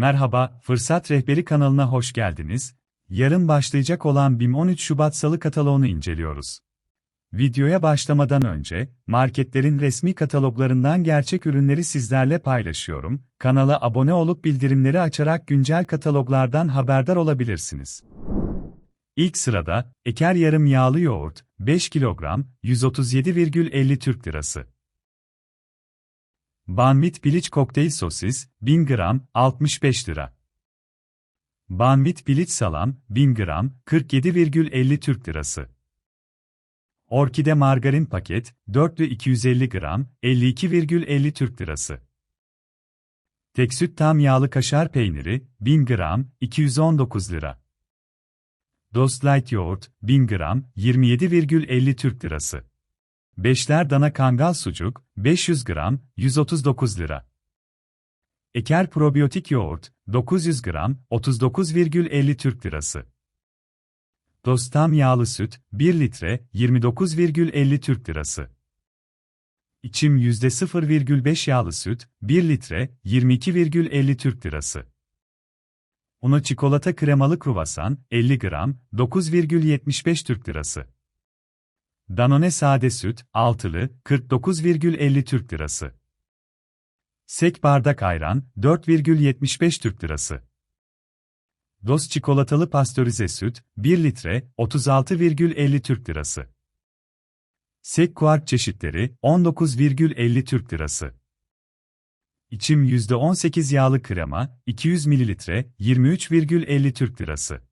Merhaba, Fırsat Rehberi kanalına hoş geldiniz. Yarın başlayacak olan BİM 13 Şubat Salı kataloğunu inceliyoruz. Videoya başlamadan önce, marketlerin resmi kataloglarından gerçek ürünleri sizlerle paylaşıyorum. Kanala abone olup bildirimleri açarak güncel kataloglardan haberdar olabilirsiniz. İlk sırada, Eker yarım yağlı yoğurt, 5 kilogram, 137,50 Türk Lirası. Banvit piliç kokteyl sosis, 1000 gram, 65 lira. Banvit piliç salam, 1000 gram, 47,50 Türk Lirası. Orkide margarin paket, 4'lü 250 gram, 52,50 Türk Lirası. Teksüt tam yağlı kaşar peyniri, 1000 gram, 219 lira. Dost Light yoğurt, 1000 gram, 27,50 Türk Lirası. Beşler dana kangal sucuk, 500 gram, 139 lira. Eker probiyotik yoğurt, 900 gram, 39,50 Türk Lirası. Dostam yağlı süt, 1 litre, 29,50 Türk Lirası. İçim %0,5 yağlı süt, 1 litre, 22,50 Türk Lirası. Una çikolata kremalı kruvasan, 50 gram, 9,75 Türk Lirası. Danone sade süt, altılı, 49,50 Türk Lirası. Sek bardak ayran, 4,75 Türk Lirası. Doz çikolatalı pastörize süt, 1 litre, 36,50 Türk Lirası. Sek kuart çeşitleri, 19,50 Türk Lirası. İçim %18 yağlı krema, 200 ml, 23,50 Türk Lirası.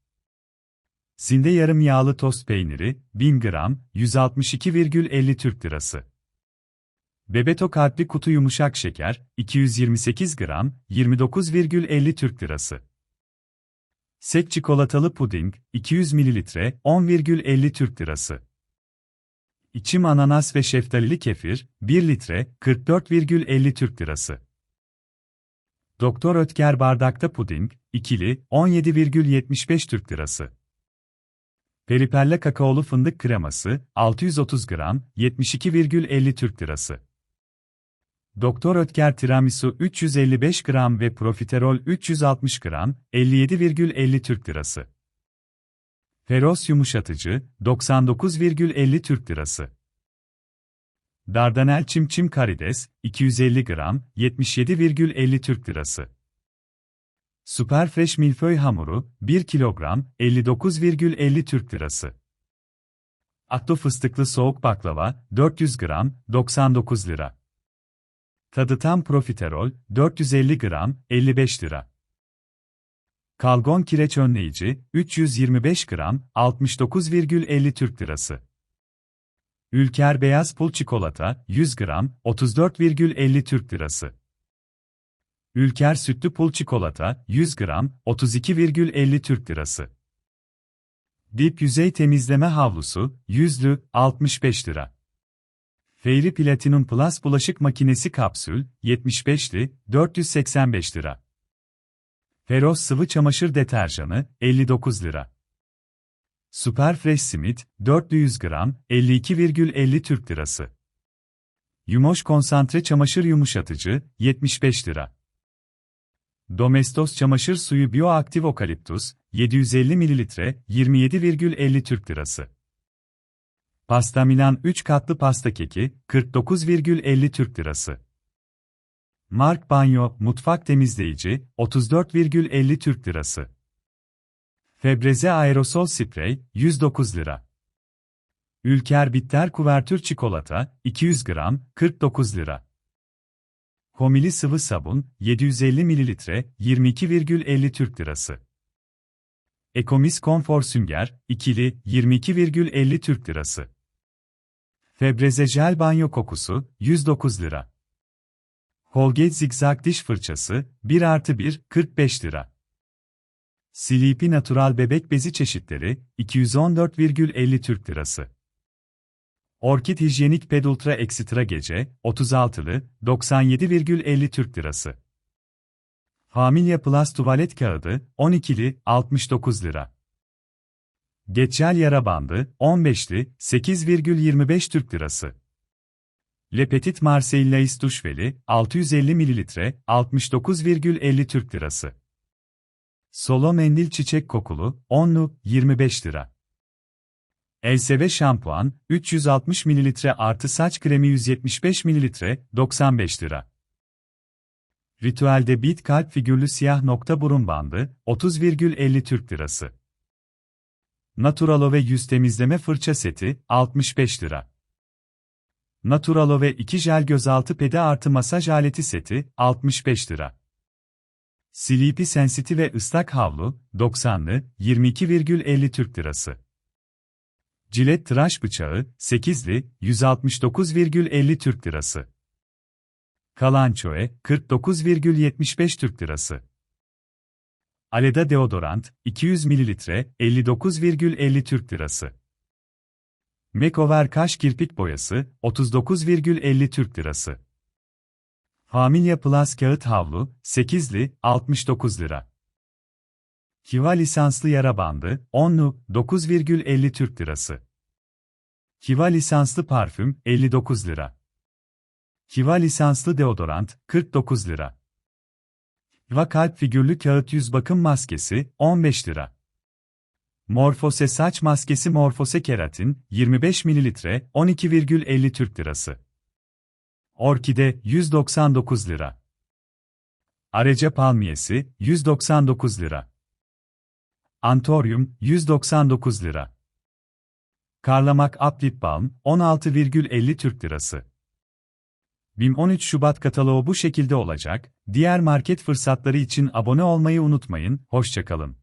Zinde yarım yağlı tost peyniri, 1000 gram, 162,50 Türk Lirası. Bebeto kalpli kutu yumuşak şeker, 228 gram, 29,50 Türk Lirası. Sek çikolatalı puding, 200 ml, 10,50 Türk Lirası. İçim ananas ve şeftalili kefir, 1 litre, 44,50 Türk Lirası. Doktor Ötker bardakta puding, ikili, 17,75 Türk Lirası. Peripelle kakaolu fındık kreması, 630 gram, 72,50 Türk Lirası. Doktor Ötker tiramisu 355 gram ve profiterol 360 gram, 57,50 Türk Lirası. Feros yumuşatıcı, 99,50 Türk Lirası. Dardanel çimçim karides, 250 gram, 77,50 Türk Lirası. Superfresh milföy hamuru, 1 kilogram, 59,50 Türk Lirası. Akto fıstıklı soğuk baklava, 400 gram, 99 lira. Tadı tam profiterol, 450 gram, 55 lira. Kalgon kireç önleyici, 325 gram, 69,50 Türk Lirası. Ülker beyaz pul çikolata, 100 gram, 34,50 Türk Lirası. Ülker sütlü pul çikolata, 100 gram, 32,50 Türk Lirası. Dip yüzey temizleme havlusu, yüzlü, 65 lira. Fairy Platinum Plus bulaşık makinesi kapsül, 75'li, 485 lira. Feroz sıvı çamaşır deterjanı, 59 lira. Super Fresh Simit, 400 gram, 52,50 Türk Lirası. Yumoş konsantre çamaşır yumuşatıcı, 75 lira. Domestos çamaşır suyu bioaktif okaliptus, 750 ml, 27,50 Türk Lirası. Pasta Milan 3 katlı pasta keki, 49,50 Türk Lirası. Mark Banyo mutfak temizleyici, 34,50 Türk Lirası. Febreze aerosol sprey, 109 lira. Ülker bitter kuvertür çikolata, 200 gram, 49 lira. Homili sıvı sabun, 750 ml, 22,50 Türk Lirası. Ekomis konfor sünger, ikili, 22,50 Türk Lirası. Febreze jel banyo kokusu, 109 lira. Colgate zigzag diş fırçası, 1 artı 1, 45 lira. Sleepy Natural bebek bezi çeşitleri, 214,50 Türk Lirası. Orkid Hijyenik Ped Ultra Extra Gece, 36'lı, 97,50 Türk Lirası. Familya Plus tuvalet kağıdı, 12'li, 69 lira. Geçel yara bandı, 15'li, 8,25 Türk Lirası. Le Petit Marseillais duş veli, 650 ml, 69,50 Türk Lirası. Solo mendil çiçek kokulu, 10'lu, 25 lira. Elseve şampuan, 360 ml artı saç kremi 175 ml, 95 lira. Ritüelde bit kalp figürlü siyah nokta burun bandı, 30,50 Türk lirası. Naturalove yüz temizleme fırça seti, 65 lira. Naturalove 2 jel gözaltı pedi artı masaj aleti seti, 65 lira. Sleepy Sensitive ve ıslak havlu, 90'lı, 22,50 Türk lirası. Cilet tıraş bıçağı, 8'li, 169,50 Türk lirası. Kalançoe, 49,75 Türk lirası. Aleda deodorant, 200 ml, 59,50 Türk lirası. Makeover kaş kirpik boyası, 39,50 Türk lirası. Familia Plus kağıt havlu, 8'li, 69 lira. Kiva lisanslı yara bandı, 10'lu, 9,50 Türk lirası. Kiva lisanslı parfüm, 59 lira. Kiva lisanslı deodorant, 49 lira. Kiva kalp figürlü kağıt yüz bakım maskesi, 15 lira. Morfose saç maskesi Morfose keratin, 25 ml, 12,50 Türk lirası. Orkide, 199 lira. Areca palmiyesi, 199 lira. Antorium, 199 lira. Karlamak Uplip Balm, 16,50 Türk lirası. BİM 13 Şubat kataloğu bu şekilde olacak. Diğer market fırsatları için abone olmayı unutmayın. Hoşçakalın.